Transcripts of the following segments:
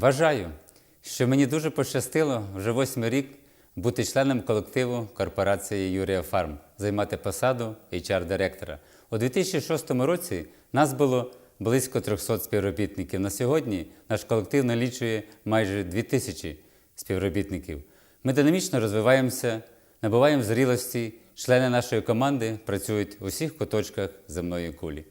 Вважаю, що мені дуже пощастило вже восьмий рік бути членом колективу корпорації Юрія Фарм, займати посаду HR-директора. У 2006 році нас було близько 300 співробітників. На сьогодні наш колектив налічує майже 2000 співробітників. Ми динамічно розвиваємося, набуваємо зрілості. Члени нашої команди працюють у всіх куточках земної кулі.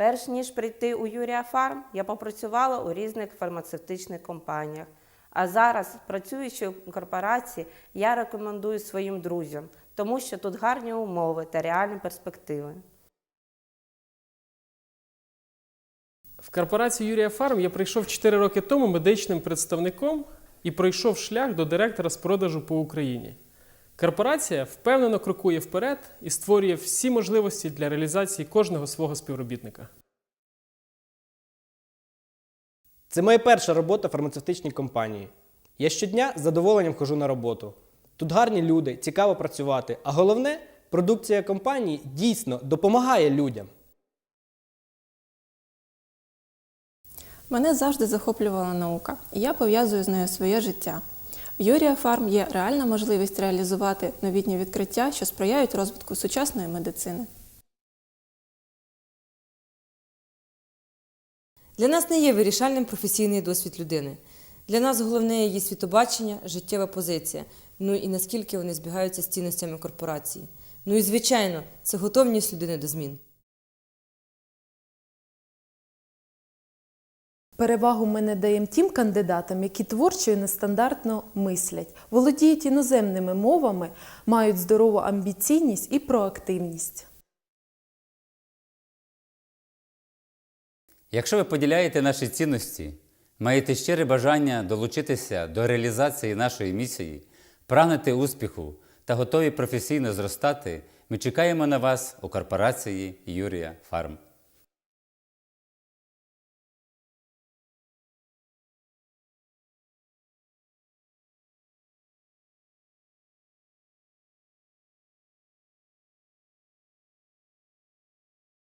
Перш ніж прийти у Юрія Фарм, я попрацювала у різних фармацевтичних компаніях. А зараз, працюючи в корпорації, я рекомендую своїм друзям, тому що тут гарні умови та реальні перспективи. В корпорацію Юрія Фарм я прийшов 4 роки тому медичним представником і пройшов шлях до директора з продажу по Україні. Корпорація впевнено крокує вперед і створює всі можливості для реалізації кожного свого співробітника. Це моя перша робота в фармацевтичній компанії. Я щодня з задоволенням хожу на роботу. Тут гарні люди, цікаво працювати, а головне, продукція компанії дійсно допомагає людям. Мене завжди захоплювала наука, і я пов'язую з нею своє життя. Юрія Фарм є реальна можливість реалізувати новітні відкриття, що сприяють розвитку сучасної медицини. Для нас не є вирішальним професійний досвід людини. Для нас головне її світобачення, життєва позиція, ну і наскільки вони збігаються з цінностями корпорації. Ну і звичайно, це готовність людини до змін. Перевагу ми надаємо тим кандидатам, які творчо і нестандартно мислять, володіють іноземними мовами, мають здорову амбіційність і проактивність. Якщо ви поділяєте наші цінності, маєте щире бажання долучитися до реалізації нашої місії, прагнете успіху та готові професійно зростати, ми чекаємо на вас у корпорації Юрія Фарм.